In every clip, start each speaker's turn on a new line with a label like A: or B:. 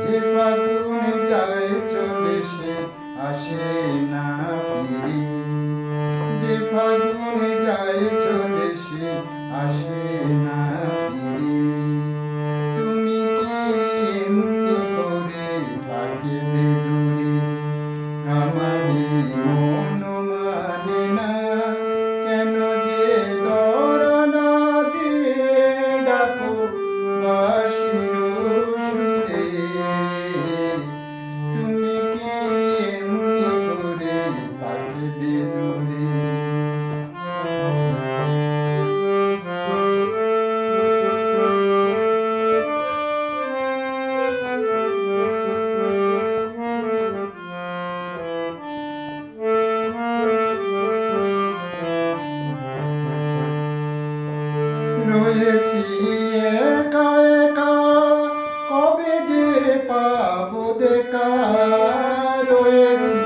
A: যে আসে না ফিরি। যে ফাগুন যায় চলেছে আসে না রয়েছি একা একা। কবে যে পাবো দেখা রয়েছি।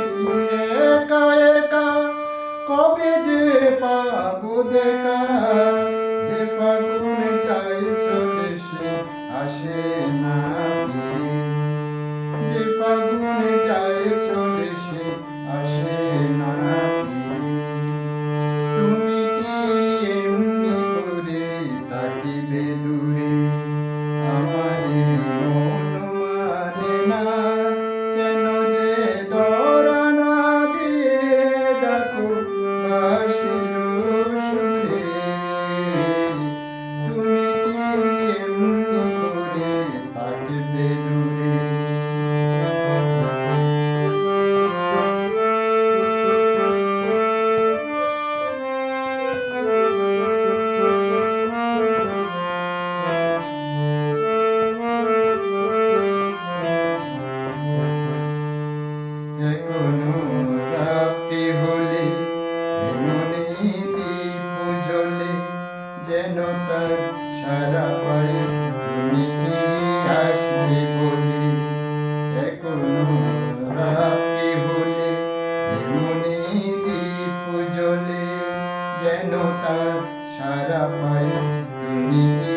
A: যেন তার সারা পায় তুমি কি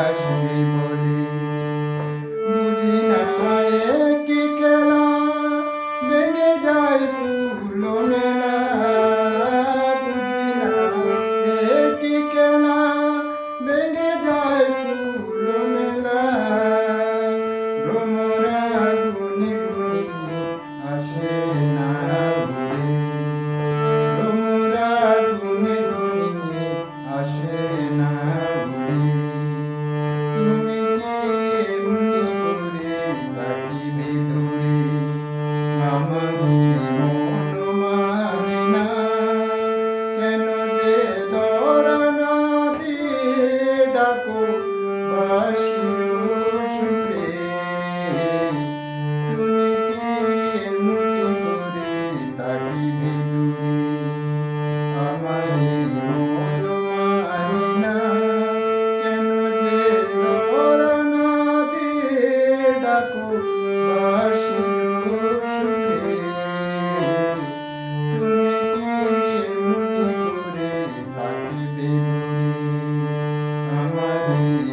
A: আসবে Amen.